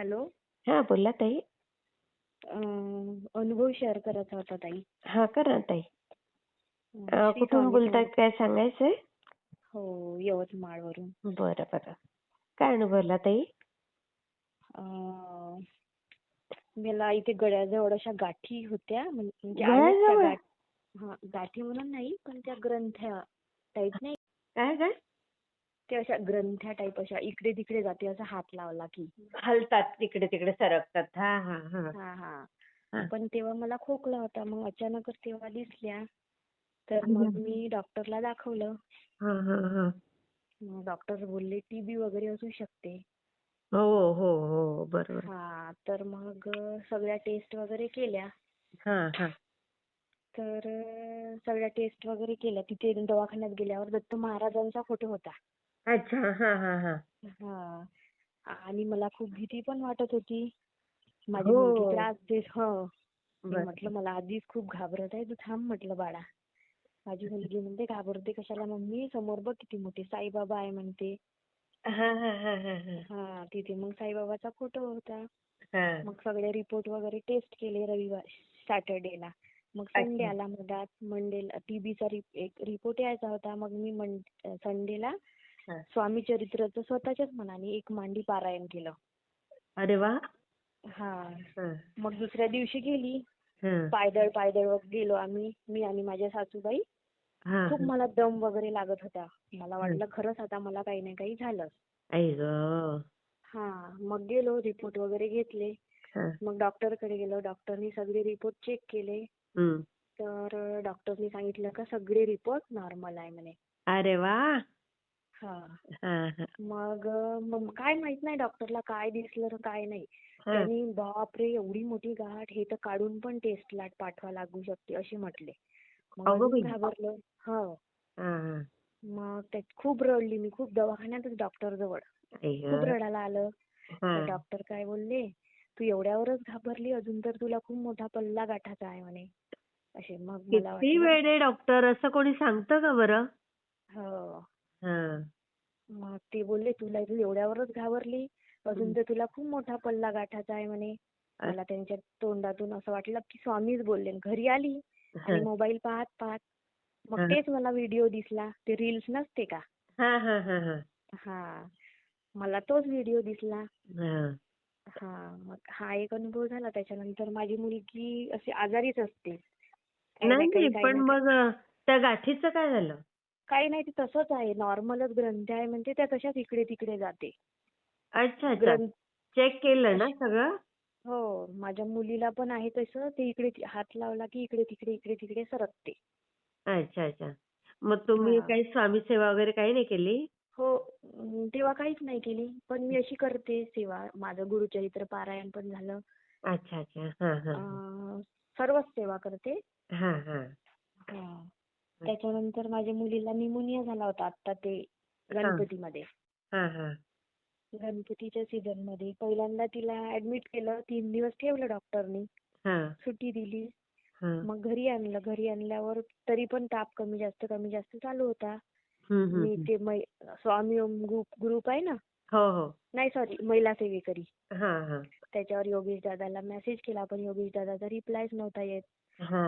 Hello. हा बोला ताई. अनुभव शेअर करायचा होता ताई. हा करा ताई. कुठून समर्थ. काय सांगायचंय? हो यवतमाळवरून. बरं बरं. काय अनुभवला ताई? मला इथे गळ्याजवळ अशा गाठी होत्या म्हण- म्हणजे? गाठ- गाठी म्हणून नाही पण त्या ग्रंथ्या टाईप नाही. काय काय? ते अशा ग्रंथ्या टाईप अशा इकडे तिकडे जाते असा हात लावला की. हलतात तिकडे तिकडे सरकतात. हा हा. पण तेव्हा मला खोकला होता. मग अचानकच तेव्हा दिसल्या. तर मग मी डॉक्टरला दाखवलं. हा हा हा. मग डॉक्टर बोलले टीबी वगैरे असू शकते. हो हो हो. बरोबर. हा तर मग सगळ्या टेस्ट वगैरे केल्या. तर सगळ्या टेस्ट वगैरे केल्या. तिथे दवाखान्यात गेल्यावर दत्त महाराजांचा फोटो होता. अच्छा. हा हा हा. हा. आणि मला खूप भीती पण वाटत होती. माझी हो. मुलगी त्रास देत हो. मी बरं. म्हटलं मला आधीच खूप घाबरत आहे तू थांब म्हटलं बाळा. माझी मुलगी म्हणते घाबरते कशाला मम्मी? समोर बघ किती मोठी साईबाबा आहे म्हणते. हा हा हा हा हा. हा तिथे मग साईबाबाचा फोटो होता. हा. मग सगळे रिपोर्ट वगैरे टेस्ट केले रविवार सॅटर्डेला. मग संडे अच्छा. आला मधात मंडेला टीबीचा एक रिपोर्ट यायचा होता. मग मी संडेला हा. स्वामी चरित्राचं स्वतःच्याच मनाने एक मांडी पारायण केलं. अरे वा. हा. मग दुसऱ्या दिवशी गेली. पायदळ पायदळ गेलो आम्ही मी आणि माझ्या सासूबाई. खूप मला दम वगैरे लागत होता. मला वाटलं खरंच आता मला काही ना काही झालं. हा मग गेलो रिपोर्ट वगैरे घेतले. मग डॉक्टरकडे गेलो. डॉक्टरनी सगळे रिपोर्ट चेक केले. तर डॉक्टरनी सांगितलं का सगळे रिपोर्ट नॉर्मल आहे म्हणे. अरे वा. मग मग काय माहीत नाही डॉक्टरला काय दिसलं तर काय नाही. त्यांनी बापरे एवढी मोठी गाठ हे तर काढून पण टेस्टला पाठवा लागू शकते असे म्हटले. मग बाई. घाबरलो. मग त्यात खूप रडली मी खूप दवाखान्यातच डॉक्टर जवळ. खूप रडायला आलं. डॉक्टर काय बोलले तू एवढ्यावरच घाबरली अजून तर तुला खूप मोठा पल्ला गाठाचा आहे म्हणे. असे मग किती डॉक्टर असं कोणी सांगतं का बरं? हा. मग ते बोलले तुला तू एवढ्यावरच घाबरली. अजून तर तुला खूप मोठा पल्ला गाठाचा आहे म्हणे. मला त्यांच्या तोंडातून असं वाटलं की स्वामीच बोलले. घरी आली आणि मोबाईल पाहत पाहत मग. तेच मला व्हिडिओ दिसला. ते रील्स नसते का? हा हा हा हा. हा. मला तोच व्हिडिओ दिसला. हा. हा. मग हा एक अनुभव झाला. त्याच्यानंतर माझी मुलगी अशी आजारीच असते. नाही पण मग त्या गाठीचं काय झालं? काही नाही ते तसंच आहे. नॉर्मलच ग्रंथी आहे म्हणजे त्या तशाच इकडे तिकडे जाते. अच्छा अच्छा. चेक केलं ना सगळं? हो माझ्या मुलीला पण आहे तसं ते इकडे हात लावला की इकडे तिकडे इकडे तिकडे सरकते. अच्छा अच्छा. मग तुम्ही हा. काही स्वामी सेवा वगैरे काही नाही केली? हो अं, तेव्हा काहीच नाही केली. पण मी अशी करते सेवा. माझं गुरुचरित्र पारायण पण झालं. अच्छा अच्छा. हा हा. अं, सर्वच सेवा करते. हा हा. हा. त्याच्यानंतर माझ्या मुलीला निमोनिया झाला होता आता ते गणपतीमध्ये. हा हा. गणपतीच्या सीझनमध्ये पहिल्यांदा तिला ऍडमिट केलं तीन दिवस ठेवलं डॉक्टरनी हा. सुट्टी दिली. मग घरी आणलं. घरी आणल्यावर तरी पण ताप कमी जास्त कमी जास्त चालू होता. मी. ते स्वामी ओम ग्रुप आहे ना? हो हो. नाही सॉरी महिला सेवेकरी. त्याच्यावर योगेश दादाला मेसेज केला. पण योगेश दादाचा रिप्लायच नव्हता येत.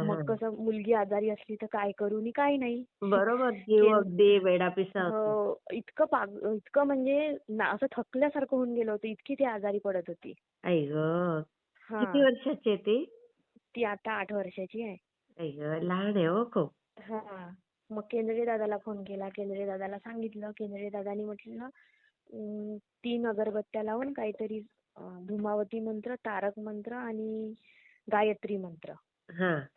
मग कसं मुलगी आजारी असली तर काय करू नि काय नाही. हो इतकं पाग इतकं म्हणजे असं थकल्यासारखं होऊन गेलं होतं इतकी ती आजारी पडत होती. हा. ती? ती आता आठ वर्षाची आहे. हो हा मग केंद्रे दादाला फोन केला केंद्रे दादाला सांगितलं केंद्रे दादानी म्हटलं तीन अगरबत्त्या लावून काहीतरी धूमावती मंत्र तारक मंत्र आणि गायत्री मंत्र.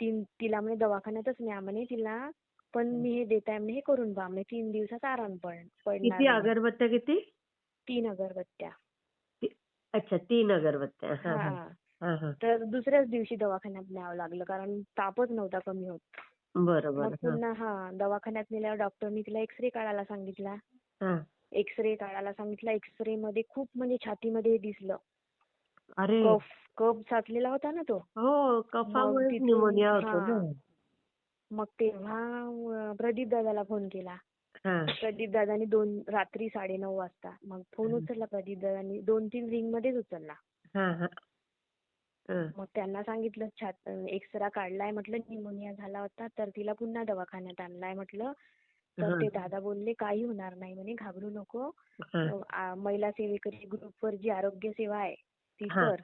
तिला म्हणे दवाखान्यातच न्या म्हणे तिला पण मी हे देताय म्हणे हे करून पहा म्हणे तीन दिवसाचा आराम पड पडणार किती म्हणे. तीन अगरबत्त्या. ती- अच्छा तीन अगरबत्त्या. तर दुसऱ्याच दिवशी दवाखान्यात न्यावं लागलं कारण तापच नव्हता कमी होत. बरोबर मग पुन्हा हा दवाखान्यात नेल्यावर डॉक्टरनी तिला एक्सरे काढायला सांगितला. एक्सरे काढायला सांगितला एक्सरे मध्ये खूप म्हणजे छातीमध्ये हे दिसलं. कफ कफ साचलेला होता ना तो. हो मग तेव्हा प्रदीप दादाला फोन केला. हा. प्रदीप दादानी दोन रात्री साडेनऊ वाजता मग फोन. उचलला प्रदीप दादानी. दोन तीन रिंग मध्येच उचलला. हा हा. हा. मग त्यांना सांगितलं छात एक्सरा काढलाय म्हटलं निमोनिया झाला होता तर तिला पुन्हा दवाखान्यात आणलाय म्हटलं. तर ते दादा बोलले काही होणार नाही म्हणे घाबरू नको. महिला सेवेकरी ग्रुपवर जी आरोग्य सेवा आहे ती हा. कर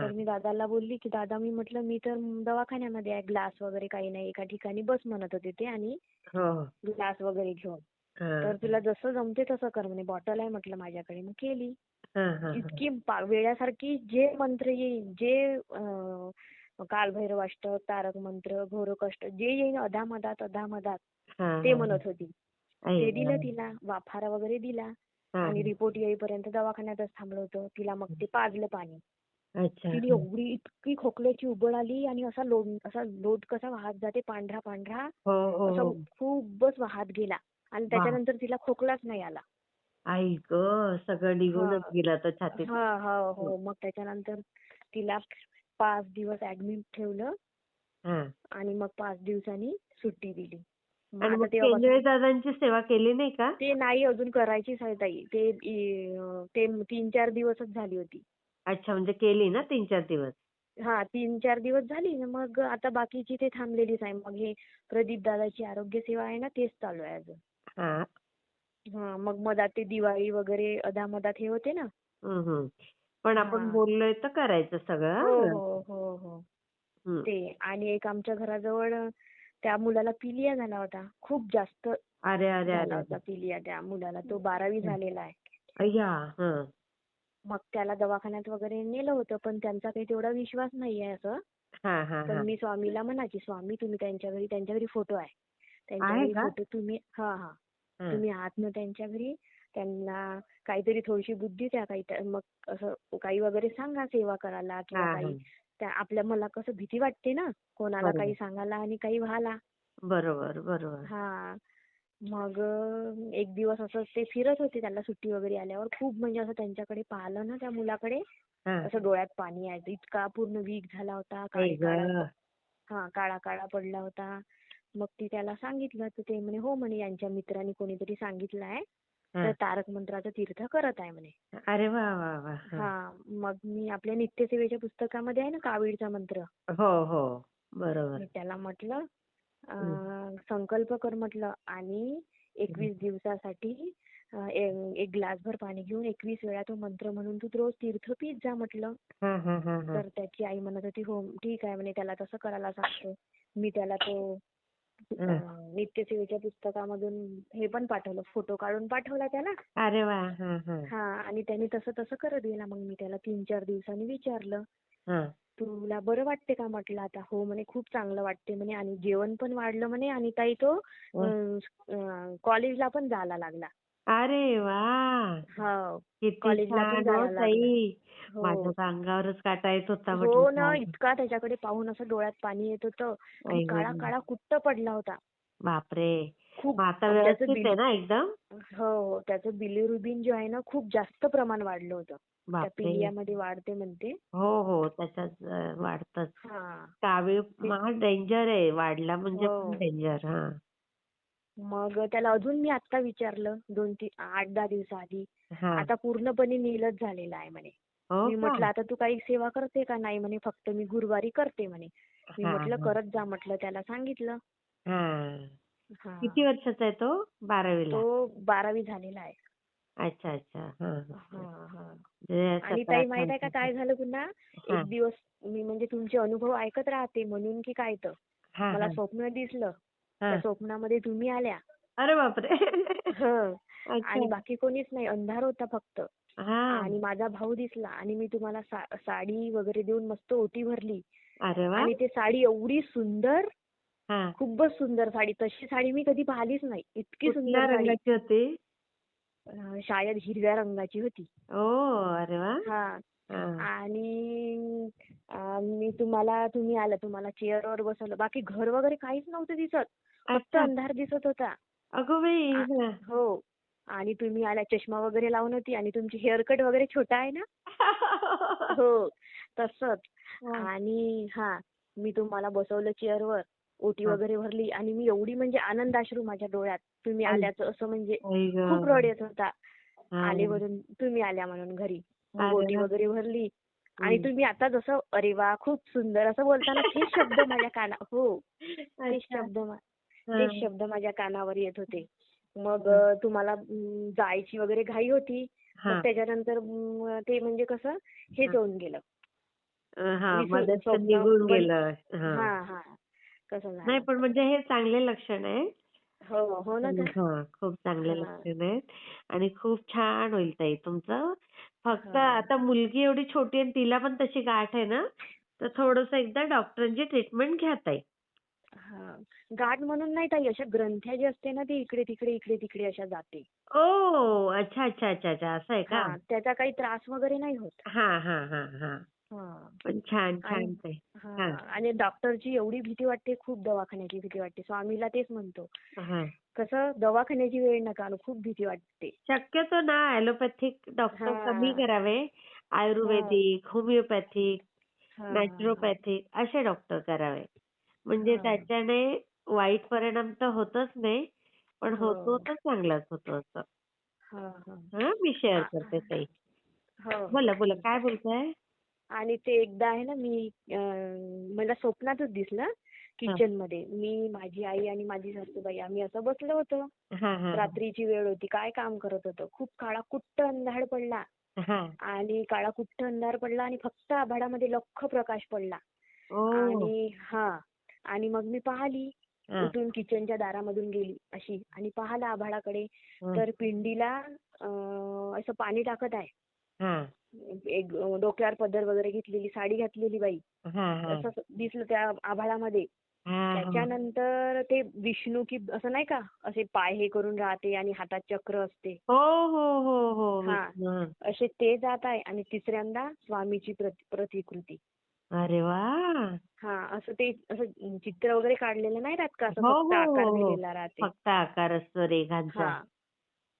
तर मी दादाला बोलली की दादा मी म्हटलं मी तर दवाखान्यामध्ये आहे ग्लास वगैरे काही नाही एका ठिकाणी बस म्हणत होते ते आणि हो. ग्लास वगैरे घेऊन. तर तुला जसं जमते तसं कर म्हणे बॉटल आहे म्हटलं माझ्याकडे मग केली. इतकी वेड्यासारखी जे मंत्र येईल जे कालभैरवाष्टक तारक मंत्र घोरकष्ट जे येईल अधामधात अधामधात ते. म्हणत होती ते. दिलं तिला वाफारा वगैरे दिला आणि रिपोर्ट येईपर्यंत दवाखान्यातच थांबलो होतो. तिला मग ते पाजलं पाणी. तिने एवढी इतकी खोकल्याची उबळ आली आणि असा लोट असा लोट कसा वाहत जाते पांढरा पांढरा हो हो असा हो. खूपच वाहत गेला आणि त्याच्यानंतर तिला खोकलाच नाही आला. आई ग! सगळं निघूनच हा. गेलं तर छातीत. हा हा हो. मग त्याच्यानंतर तिला पाच दिवस ऍडमिट ठेवलं. आणि मग पाच दिवसांनी सुट्टी दिली. आणि मग दादांची सेवा केली नाही का? ते नाही अजून करायचीच आहे ताई. ते तीन चार दिवसच झाली होती. अच्छा म्हणजे केली ना तीन चार दिवस? हा तीन चार दिवस झाली. ना मग आता बाकीची ते थांबलेलीच आहे. मग हे प्रदीप दादाची आरोग्य सेवा आहे ना तेच चालू आहे अजून. हा. मग मधात ते दिवाळी वगैरे अधामधात हे होते ना. पण आपण. बोललोय तर करायचं सगळं. हो हं? हो हो. ते आणि एक आमच्या घराजवळ त्या मुलाला पिलिया झाला होता. खूप जास्त अरे अरे झाला होता पिलिया त्या मुलाला. तो बारावी झालेला आहे. मग त्याला दवाखान्यात वगैरे नेलं होतं पण त्यांचा काही तेवढा विश्वास नाहीये असं. पण हा. मी स्वामीला म्हणायची स्वामी तुम्ही त्यांच्या घरी त्यांच्या घरी फोटो आहे. त्यांच्या घरी? फोटो तुम्ही हा हा. तुम्ही आहात ना त्यांच्या घरी त्यांना काहीतरी थोडीशी बुद्धी द्या मग असं काही वगैरे सांगा सेवा करायला किंवा काही. त्या आपल्या मला कसं भीती वाटते ना कोणाला बरोबर. काही सांगायला आणि काही व्हायला बरोबर बरोबर हा मग एक दिवस असं ते फिरत होते त्याला सुट्टी वगैरे आल्यावर खूप म्हणजे असं त्यांच्याकडे पाहिलं ना त्या मुलाकडे हा. असं डोळ्यात पाणी यायचं इतका पूर्ण वीक झाला होता काळे काळा. हा काळा काळा पडला होता मग ती त्याला सांगितलं तर ते म्हणे हो म्हणे यांच्या मित्रांनी कोणीतरी सांगितलं आहे हा. तारक मंत्राचं तीर्थ करत आहे म्हणे. हा. मग मी आपल्या नित्यसेवेच्या पुस्तकामध्ये आहे ना कावीळचा मंत्र. हो हो. मी त्याला म्हटलं संकल्प कर म्हटलं आणि एकवीस दिवसासाठी एक ग्लासभर पाणी घेऊन एकवीस वेळा तो मंत्र म्हणून तू रोज तीर्थ पीत जा म्हटलं. तर त्याची आई म्हणत होती हो ठीक आहे म्हणे त्याला तसं करायला सांगतो. मी त्याला तो नित्यसेवेच्या पुस्तकामधून हे पण पाठवलं फोटो काढून पाठवला त्याला. हा हा. हा आणि त्याने तसं तसं करत गेला. मग मी त्याला तीन चार दिवसांनी विचारलं हा. तुला बरं वाटते का? म्हटलं आता हो म्हणे खूप चांगलं वाटते म्हणे आणि जेवण पण वाढलं म्हणे आणि ताई तो अं, कॉलेजला पण जायला लागला. अरे वा! हो किती छान जायला हो. ताई. हो. माझ्या तर अंगावरच काटा येत होता हो ना. इतका त्याच्याकडे पाहून असं डोळ्यात पाणी येत होतं आणि काळा. काळा कुट्ट पडला होता. बापरे! मग आता व्यवस्थित आहे ना एकदम? हो त्याचं बिलिरुबिन जे आहे ना खूप जास्त प्रमाण वाढलं होतं. त्या पिलियामध्ये वाढते म्हणते. हो हो त्याच्यात वाढतच. कावीळ डेंजर आहे. वाढला म्हणजे डेंजर हा. मग त्याला अजून मी आता विचारलं दोन तीन आठ दहा दिवसाआधी. आता पूर्णपणे नीलच झालेला आहे म्हणे. हो मी? म्हटलं आता तू काही सेवा करते का नाही म्हणे? फक्त मी गुरुवारी करते म्हणे. मी म्हटलं. करत जा म्हटलं त्याला सांगितलं. किती वर्षाचा आहे तो? बारावीला? तो बारावी झालेला आहे. अच्छा अच्छा. हा हा. हा हा. म्हणजे आणि ताई माहीत आहे का काय झालं पुन्हा. एक दिवस मी म्हणजे तुमचे अनुभव ऐकत राहते म्हणून की काय तर. मला स्वप्न दिसलं. त्या स्वप्नामध्ये तुम्ही आल्या. अरे बापरे. हं. अच्छा. आणि बाकी कोणीच नाही. अंधार होता फक्त. हा. आणि माझा भाऊ दिसला. आणि मी तुम्हाला साडी वगैरे देऊन मस्त ओटी भरली. आणि ते साडी एवढी सुंदर. हा. खूपच सुंदर साडी. तशी साडी मी कधी पाहिलीच नाही. इतकी सुंदर साडी. रंगाची होती? अं, शायद हिरव्या रंगाची होती. ओ अरे वा. हा. आणि मी तुम्हाला तुम्ही आला तुम्हाला चेअरवर बसवलं. बाकी घर वगैरे काहीच नव्हतं दिसत. फक्त अंधार दिसत होता. हा. आणि तुम्ही आल्या चष्मा वगैरे लावून होती आणि तुमची हेअरकट वगैरे छोटा आहे ना? हो तसंच. आणि हा मी तुम्हाला बसवलं चेअरवर. ओटी हा. वगैरे भरली आणि मी एवढी म्हणजे आनंदाश्रू माझ्या डोळ्यात तुम्ही. आल्याचं असं म्हणजे. खूप रड येत होता हा. आले वरून तुम्ही आल्या म्हणून घरी मग ओटी. वगैरे भरली आणि. तुम्ही आता जसं अरे वा खूप सुंदर असं बोलताना तेच शब्द माझ्या काना हो तेच अच्छा. शब्द मा- हा. तेच शब्द माझ्या कानावर येत होते मग तुम्हाला जायची वगैरे घाई होती हा. मग त्याच्यानंतर ते म्हणजे कसं हेच हा. होऊन गेलं नाही पण म्हणजे हे चांगले लक्षण आहे हो हो हा खूप चांगले. लक्षण आहेत. आणि खूप छान होईल ताई तुमचं. फक्त. आता मुलगी एवढी छोटी आहे तिला पण तशी गाठ आहे ना तर थोडस एकदा डॉक्टरांची ट्रीटमेंट घ्या ताई. गाठ म्हणून नाही ताई अशा ग्रंथ्या जी असते ना ती इकडे तिकडे इकडे तिकडे अशा जाते. ओ अच्छा अच्छा अच्छा अच्छा असं आहे का? त्याचा काही त्रास वगैरे नाही होत. हा हा हा हा. पण छान छान ताई. आणि डॉक्टरची एवढी भीती वाटते खूप दवाखान्याची भीती वाटते. स्वामीला तेच म्हणतो. हा. कसं दवाखान्याची वेळ नका खूप भीती वाटते. शक्यतो ना ॲलोपॅथिक डॉक्टर. कमी करावे. आयुर्वेदिक होमिओपॅथिक नॅचरोपॅथिक असे डॉक्टर करावे. म्हणजे. त्याच्याने वाईट परिणाम तर होतच नाही पण हो. होतो तर चांगलाच होतो असं. मी शेअर. करते ताई. हो. बोला बोला काय बोलताय? आणि ते एकदा आहे ना मी मला स्वप्नातच दिसलं किचनमध्ये. मी माझी आई आणि माझी सासूबाई आम्ही असं बसलो होतो. रात्रीची वेळ होती काय काम करत होतो. खूप काळा कुट्ट अंधार पडला. आणि काळा कुट्ट अंधार पडला आणि फक्त आभाळामध्ये लख्ख प्रकाश पडला. आणि हा. आणि मग मी पाहिली. उठून किचनच्या दारामधून गेली अशी. आणि पाहिलं आभाळाकडे तर पिंडीला असं पाणी टाकत आहे. एक डोक्यावर पदर वगैरे घेतलेली साडी घातलेली बाई. हा, हा, असं दिसलं त्या आभाळामध्ये. त्याच्यानंतर ते विष्णू की असं नाही का असे पाय हे करून राहते आणि हातात चक्र असते. हो हो हो हो हा. असे ते जात आहे आणि तिसऱ्यांदा स्वामीची प्रति- प्रतिकृती. अरे वा! हा असं ते असं चित्र वगैरे काढलेलं नाही राहत का? असं फक्त आकार. दिलेला राहते. फक्त आकार असतो रेघांचा हा.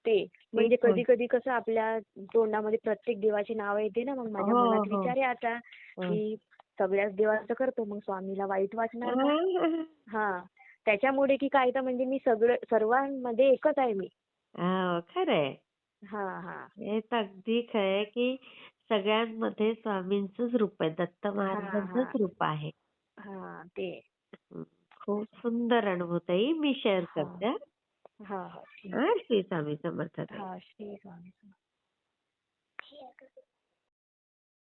ते म्हणजे. कधी कधी कसं आपल्या तोंडामध्ये प्रत्येक देवाची नावं येते ना मग माझ्या हो, मनात हो. विचार आहे आता हं. की सगळ्याच देवाचं करतो मग स्वामीला वाईट वाटणार का हा, त्याच्यामुळे की काय तर म्हणजे मी सगळं सर्वांमध्ये एकच आहे मी हो, खरंय हा हा हे अगदी खरंय की सगळ्यांमध्ये स्वामींचंच रूप आहे दत्त महाराजांचंच हा. रूप आहे हा ते. खूप सुंदर अनुभूताई मी शेअर हा. करते हं. हा हा ठीक हा श्री स्वामी समर्थ